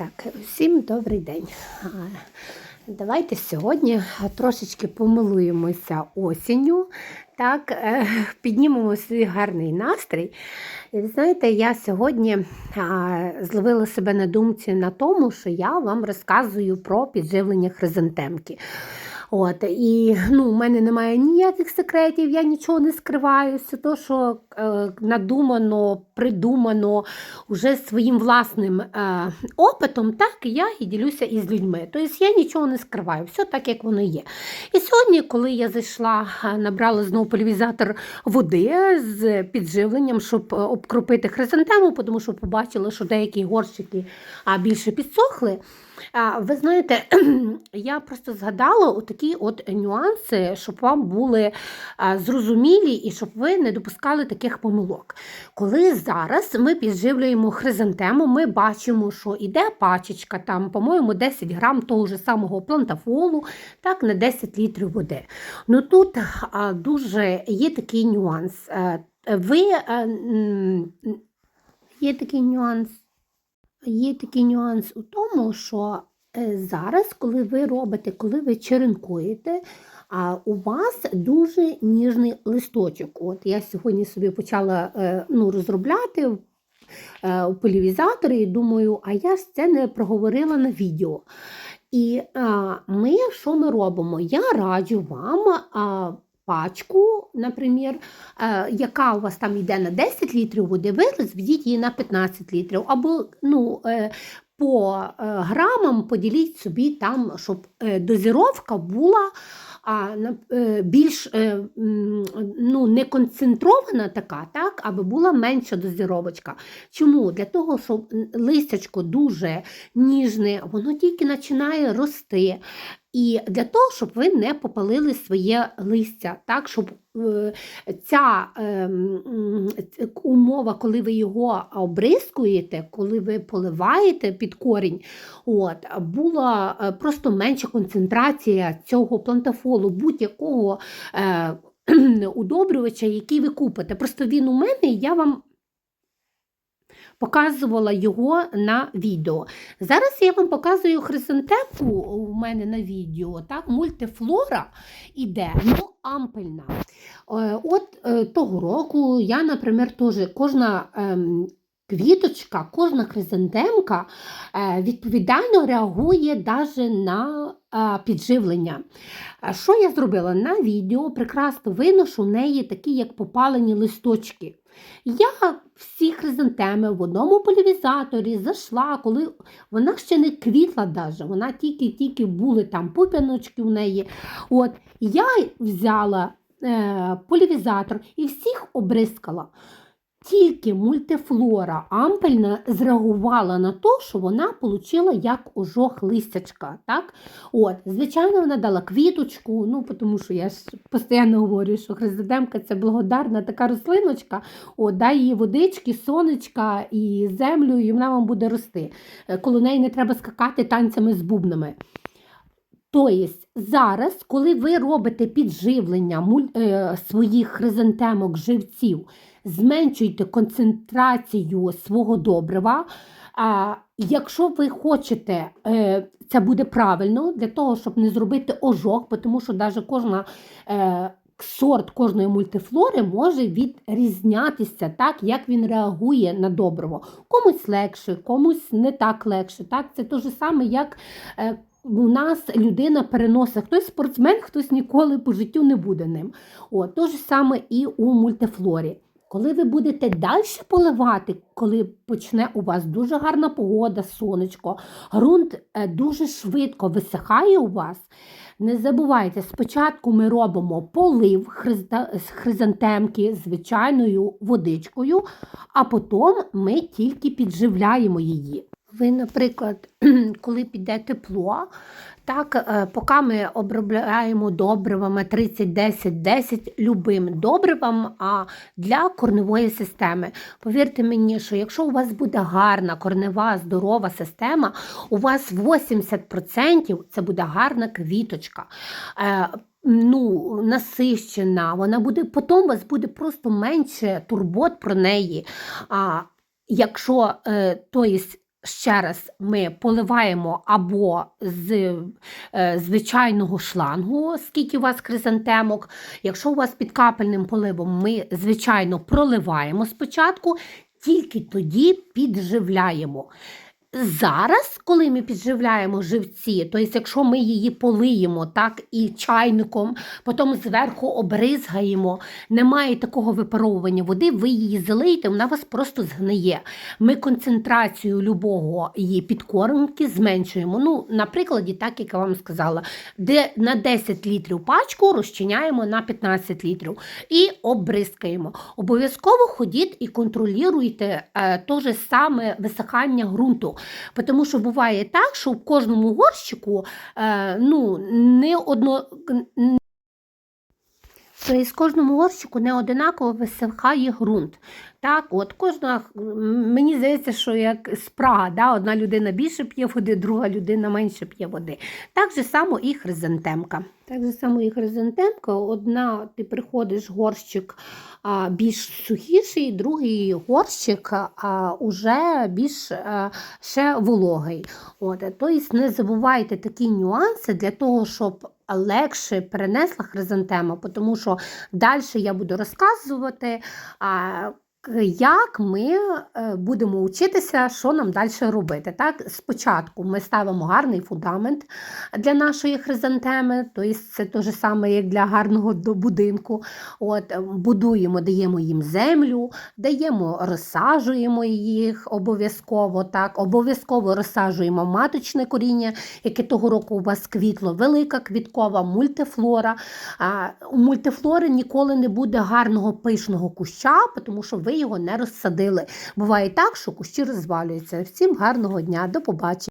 Так, всім добрий день. Давайте сьогодні трошечки помилуємося осінню, так, е, піднімемо свій гарний настрій. І ви знаєте, я сьогодні зловила себе на думці на тому, що я вам розказую про підживлення хризантемки. От, і ну, у мене немає ніяких секретів, я нічого не скриваю. Все то, що е, надумано, придумано вже своїм власним е, опитом, так я і ділюся із людьми. Тобто я нічого не скриваю, все так, як воно є. І сьогодні, коли я зайшла, е, набрала знову полівізатор води з підживленням, щоб е, обкропити хризантему, тому що побачила, що деякі горщики більше підсохли. Ви знаєте, я просто згадала такі от нюанси, щоб вам були зрозумілі і щоб ви не допускали таких помилок. Коли зараз ми підживлюємо хризантему, ми бачимо, що іде пачечка, там, по-моєму, 10 грам того ж самого плантафолу, так, на 10 літрів води. Ну тут дуже є такий нюанс. Е, Ви є такий нюанс. Є такий нюанс у тому, що е, зараз, коли ви робите, коли ви черенкуєте, а у вас дуже ніжний листочок. От я сьогодні собі почала е, ну, розробляти е, у полівізаторі і думаю, а я ж це не проговорила на відео. І а, ми що ми робимо? Я раджу вам. А, Пачку, наприклад, е, яка у вас там йде на 10 літрів води, ви розведіть її на 15 літрів. Або ну, е, по е, грамам поділіть собі там, щоб дозіровка була а, більш ну, не концентрована така, так, аби була менша дозіровочка. Чому? Для того, щоб листячко дуже ніжне, воно тільки починає рости. І для того, щоб ви не попалили своє листя, так, щоб е, ця е, м, умова, коли ви його обрискуєте, коли ви поливаєте під корінь, от, була е, просто менша концентрація цього плантафолу, будь-якого е, удобрювача, який ви купите. Просто він у мене, я вам показувала його на відео. Зараз я вам показую хризантемку у мене на відео. Так, мультифлора іде, ну ампельна. Е, От е, того року я, наприклад, теж кожна. ем, Квіточка, кожна хризантемка е, відповідально реагує даже на підживлення. Що я зробила? На відео прекрасно видно, що в неї такі, як попалені листочки. Я всі хризантеми в одному полівізаторі зайшла, коли вона ще не квітла, даже, вона тільки-тільки були там пуп'яночки в неї. От, я взяла е, полівізатор і всіх обрискала. Тільки мультифлора ампельна зреагувала на те, що вона отримала як ожог листячка. Так? От, звичайно, вона дала квіточку, ну, тому що я ж постійно говорю, що хризантемка це благодарна така рослиночка, От, дай їй водички, сонечка і землю, і вона вам буде рости. Е, Коло неї не треба скакати танцями з бубнами. Тобто зараз, коли ви робите підживлення е, своїх хризантемок живців, зменшуйте концентрацію свого добрива. А якщо ви хочете, е, це буде правильно для того, щоб не зробити ожог, тому що навіть кожна е, сорт кожної мультифлори може відрізнятися так, як він реагує на добриво. Комусь легше, комусь не так легше. Так? Це те ж саме, як е, у нас людина переносить. Хтось спортсмен, хтось ніколи по життю не буде ним. От, те ж саме і у мультифлорі. Коли ви будете далі поливати, коли почне у вас дуже гарна погода, сонечко, ґрунт е, дуже швидко висихає у вас, не забувайте, спочатку ми робимо полив з хризантемки звичайною водичкою, а потім ми тільки підживляємо її. Ви, наприклад, коли піде тепло, так, е, поки ми обробляємо добривами 30-10-10 любим добривам а для корневої системи. Повірте мені, що якщо у вас буде гарна корнева здорова система, у вас 80% це буде гарна квіточка. Е, Ну, насищена, вона буде, потім у вас буде просто менше турбот про неї. А якщо е, то єсть, Ще раз ми поливаємо або з е, звичайного шлангу, скільки у вас хризантемок. Якщо у вас під капельним поливом, ми, звичайно, проливаємо спочатку, тільки тоді підживляємо. Зараз, коли ми підживляємо живці, то тобто, якщо ми її полиємо так і чайником, потім зверху обризгаємо, немає такого випаровування води, ви її залиєте, вона вас просто згниє. Ми концентрацію любого її підкормки зменшуємо. Ну, на прикладі, так як я вам сказала, де на 10 літрів пачку розчиняємо на 15 літрів і обризкаємо. Обов'язково ходіть і контролюйте е, те же саме висихання ґрунту. Тому що буває так, що в кожному горщику е, ну, не одно. Тобто з кожному горщику не одинаково висихає ґрунт. Так, от кожна, мені здається, що як спрага, да? одна людина більше п'є води, друга людина менше п'є води. Так же само і хризантемка. Так же само і хризантемка. Одна ти приходиш горщик а, більш сухіший, другий горщик а, уже більш а, ще вологий. От, тобто не забувайте такі нюанси для того, щоб легше перенесла хризантема, тому що далі я буду розказувати. Як ми е, будемо вчитися, що нам далі робити. Так? Спочатку ми ставимо гарний фундамент для нашої хризантеми, тобто це те ж саме, як для гарного будинку. От, е, будуємо, даємо їм землю, даємо, розсаджуємо їх обов'язково. Так? Обов'язково розсаджуємо маточне коріння, яке того року у вас квітло, велика квіткова мультифлора. У мультифлори ніколи не буде гарного пишного куща, тому що ви його не розсадили. Буває так, що кущі розвалюються. Всім гарного дня, до побачення.